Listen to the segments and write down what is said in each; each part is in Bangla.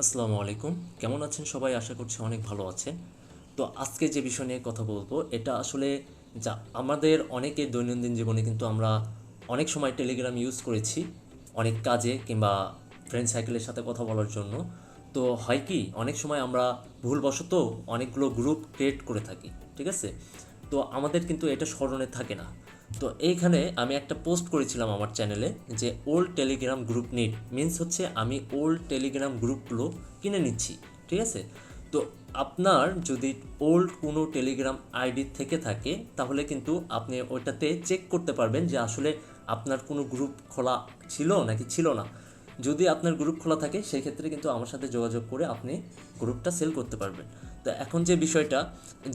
আসসালামু আলাইকুম। কেমন আছেন সবাই? আশা করছি অনেক ভালো আছেন। তো আজকে যে বিষয় নিয়ে কথা বলব, এটা আসলে যা আমাদের অনেকের দৈনন্দিন জীবনে কিন্তু আমরা অনেক সময় টেলিগ্রাম ইউজ করেছি, অনেক কাজে কিংবা ফ্রেন্ড সাইকেলের সাথে কথা বলার জন্য। তো হয় কি, অনেক সময় আমরা ভুলবশত অনেকগুলো গ্রুপ ক্রিয়েট করে থাকি, ঠিক আছে? তো আমাদের কিন্তু এটা স্মরণে থাকে না। তো এইখানে আমি একটা পোস্ট করেছিলাম আমার চ্যানেলে যে old Telegram group NEET means হচ্ছে আমি ওল্ড টেলিগ্রাম গ্রুপগুলো কিনে নিচ্ছি, ঠিক আছে? তো আপনার যদি ওল্ড কোনো টেলিগ্রাম আইডি থেকে থাকে, তাহলে কিন্তু আপনি ওইটাতে চেক করতে পারবেন যে আসলে আপনার কোনো গ্রুপ খোলা ছিল নাকি ছিল না। যদি আপনার গ্রুপ খোলা থাকে সেই ক্ষেত্রে কিন্তু আমার সাথে যোগাযোগ করে আপনি গ্রুপটা সেল করতে পারবেন। তো এখন যে বিষয়টা,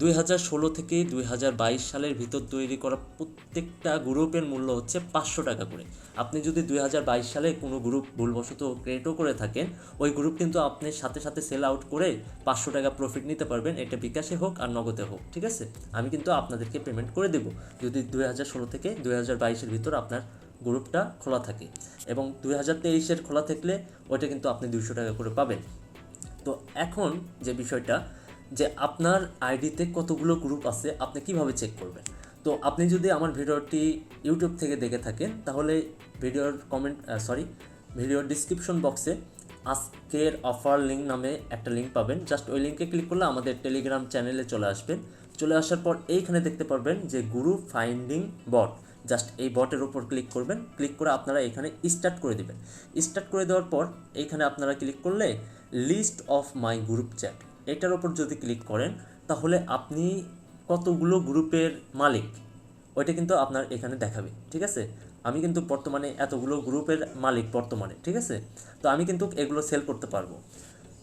দুই হাজার ষোলো থেকে দুই হাজার বাইশ সালের ভিতর তৈরি করা প্রত্যেকটা গ্রুপের মূল্য হচ্ছে পাঁচশো টাকা করে। আপনি যদি দুই হাজার বাইশ সালে কোনো গ্রুপ ভুলবশত ক্রিয়েটও করে থাকেন, ওই গ্রুপ কিন্তু আপনি সাথে সাথে সেল আউট করে পাঁচশো টাকা প্রফিট নিতে পারবেন। এটা বিকাশে হোক আর নগদে হোক, ঠিক আছে? আমি কিন্তু আপনাদেরকে পেমেন্ট করে দেবো। যদি দুই হাজার ষোলো থেকে দুই হাজার বাইশের ভিতর আপনার গ্রুপটা খোলা থাকে এবং দুই হাজার তেইশের খোলা থাকলে ওইটা কিন্তু আপনি দুইশো টাকা করে পাবেন। তো এখন যে বিষয়টা, যে আপনার আইডিতে কতগুলো গ্রুপ আছে, আপনি কীভাবে চেক করবেন? তো আপনি যদি আমার ভিডিওটি ইউটিউব থেকে দেখে থাকেন, তাহলে ভিডিওর কমেন্ট সরি ভিডিওর ডিসক্রিপশন বক্সে আজকের অফার লিঙ্ক নামে একটা লিঙ্ক পাবেন। জাস্ট ওই লিঙ্কে ক্লিক করলে আমাদের টেলিগ্রাম চ্যানেলে চলে আসবেন চলে আসার পর এইখানে দেখতে পারবেন যে গ্রুপ ফাইন্ডিং বট জাস্ট এই বটের উপর ক্লিক করবেন। ক্লিক করে আপনারা এখানে স্টার্ট করে দিবেন। স্টার্ট করে দেওয়ার পর এখানে আপনারা ক্লিক করলে list of my group chat. এটার উপর যদি ক্লিক করেন, তাহলে আপনি কতগুলো গ্রুপের মালিক, ওইটা কিন্তু আপনার এখানে দেখাবে, ঠিক আছে? আমি কিন্তু বর্তমানে এতগুলো গ্রুপের মালিক বর্তমানে, ঠিক আছে? তো আমি কিন্তু এগুলো সেল করতে পারব।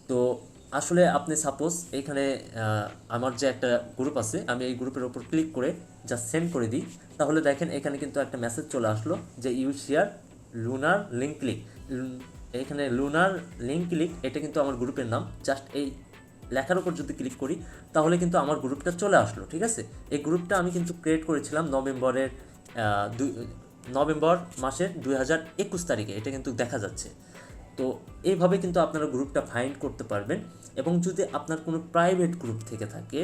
তো আসলে আপনি সাপোজ এখানে আমার যে একটা গ্রুপ আছে, আমি এই গ্রুপের ওপর ক্লিক করে যা সেন্ড করে দিই। তাহলে দেখেন এখানে কিন্তু একটা মেসেজ চলে আসলো যে you share lunar link click এখানে লুনার লিঙ্ক ক্লিক এটা কিন্তু আমার গ্রুপের নাম। জাস্ট এই লেখার উপর যদি ক্লিক করি, তাহলে কিন্তু আমার গ্রুপটা চলে আসলো, ঠিক আছে? এই গ্রুপটা আমি কিন্তু ক্রিয়েট করেছিলাম নভেম্বরের নভেম্বর মাসের দুই হাজার একুশ তারিখে, এটা কিন্তু দেখা যাচ্ছে। তো এইভাবে কিন্তু আপনারা গ্রুপটা ফাইন্ড করতে পারবেন এবং যদি আপনার কোনো প্রাইভেট গ্রুপ থেকে থাকে,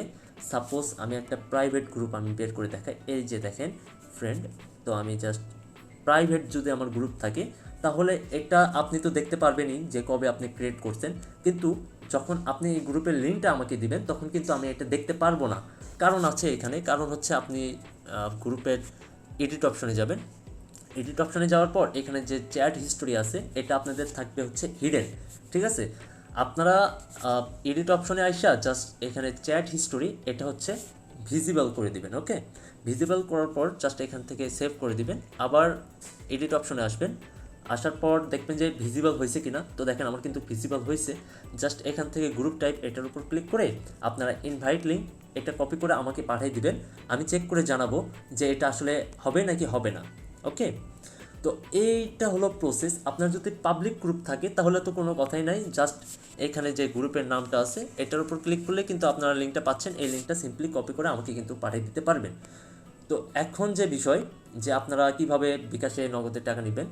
সাপোজ আমি একটা প্রাইভেট গ্রুপ আমি বের করে দেখাই, এই যে দেখেন ফ্রেন্ড, তো আমি জাস্ট প্রাইভেট যদি আমার গ্রুপ থাকে, তাহলে এটা আপনি তো দেখতে পারবেনই যে কবে আপনি ক্রিয়েট করছেন, কিন্তু যখন আপনি এই গ্রুপের লিঙ্কটা আমাকে দিবেন, তখন কিন্তু আমি এটা দেখতে পারব না। কারণ আছে এখানে, কারণ হচ্ছে আপনি গ্রুপের এডিট অপশনে যাবেন এডিট অপশনে যাওয়ার পর এখানে যে চ্যাট হিস্টোরি আছে, এটা আপনাদের থাকবে হচ্ছে হিডেন ঠিক আছে? আপনারা এডিট অপশনে আইসা জাস্ট এখানে চ্যাট হিস্টোরি, এটা হচ্ছে ভিজিবল করে দিবেন ওকে ভিজিবল করার পর জাস্ট এখান থেকে সেভ করে দিবেন, আবার এডিট অপশনে আসবেন, আসার পর দেখবেন যে ভিজিবল হয়েছে কিনা, তো দেখেন আমার কিন্তু ভিজিবল হয়েছে জাস্ট এখান থেকে গ্রুপ টাইপ এটার উপর ক্লিক করে আপনারা ইনভাইট লিঙ্ক এটা কপি করে আমাকে পাঠিয়ে দিবেন, আমি চেক করে জানাব যে এটা আসলে হবে নাকি হবে না। ওকে তো এইটা হলো প্রসেস আপনার যদি পাবলিক গ্রুপ থাকে, তাহলে তো কোনো কথাই নাই। জাস্ট এখানে যে গ্রুপের নামটা আছে, এটার উপর ক্লিক করলে কিন্তু আপনারা লিঙ্কটা পাচ্ছেন। এই লিঙ্কটা সিম্পলি কপি করে আমাকে কিন্তু পাঠিয়ে দিতে পারবেন। তো এখন যে বিষয়, যে আপনারা কীভাবে বিকাশে নগদের টাকা নেবেন,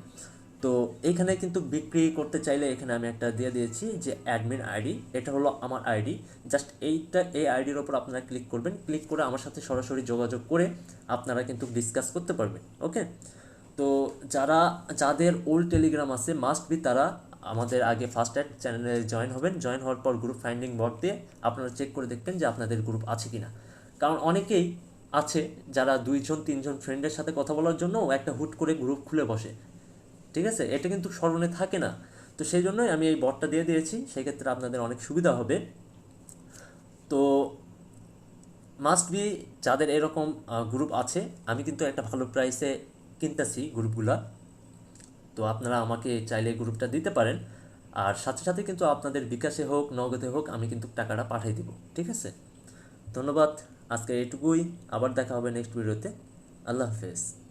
তো এখানে কিন্তু বিক্রি করতে চাইলে এখানে আমি একটা দিয়ে দিয়েছি যে অ্যাডমিন আইডি এটা হলো আমার আইডি জাস্ট এইটা, এই আইডির ওপর আপনারা ক্লিক করবেন। ক্লিক করে আমার সাথে সরাসরি যোগাযোগ করে আপনারা কিন্তু ডিসকাস করতে পারবেন। ওকে তো যারা, যাদের ওল্ড টেলিগ্রাম আছে মাস্ট বি তারা আমাদের আগে ফার্স্ট অ্যাড চ্যানেলে জয়েন হবেন। জয়েন হওয়ার পর গ্রুপ ফাইন্ডিং বট দিয়ে আপনারা চেক করে দেখবেন যে আপনাদের গ্রুপ আছে কিনা। কারণ অনেকেই আছে যারা দুইজন, তিনজন ফ্রেন্ডের সাথে কথা বলার জন্য একটা হুট করে গ্রুপ খুলে বসে। ঠিক আছে? এটা কিন্তু স্মরণে থাকে না। তো সেই জন্যই আমি এই বটটা দিয়ে দিয়েছি। সেক্ষেত্রে আপনাদের অনেক সুবিধা হবে। তো মাস্ট বি যাদের এরকম গ্রুপ আছে, আমি কিন্তু একটা ভালো প্রাইসে কিনতেছি গ্রুপগুলা। তো আপনারা আমাকে চাইলে গ্রুপটা দিতে পারেন। আর সাথে সাথে কিন্তু আপনাদের বিকাশে হোক, নগদে হোক, আমি কিন্তু টাকাটা পাঠিয়ে দিব। ঠিক আছে? ধন্যবাদ। আজকে এটুকুই আবার দেখা হবে নেক্সট ভিডিওতে। আল্লাহ হাফেজ।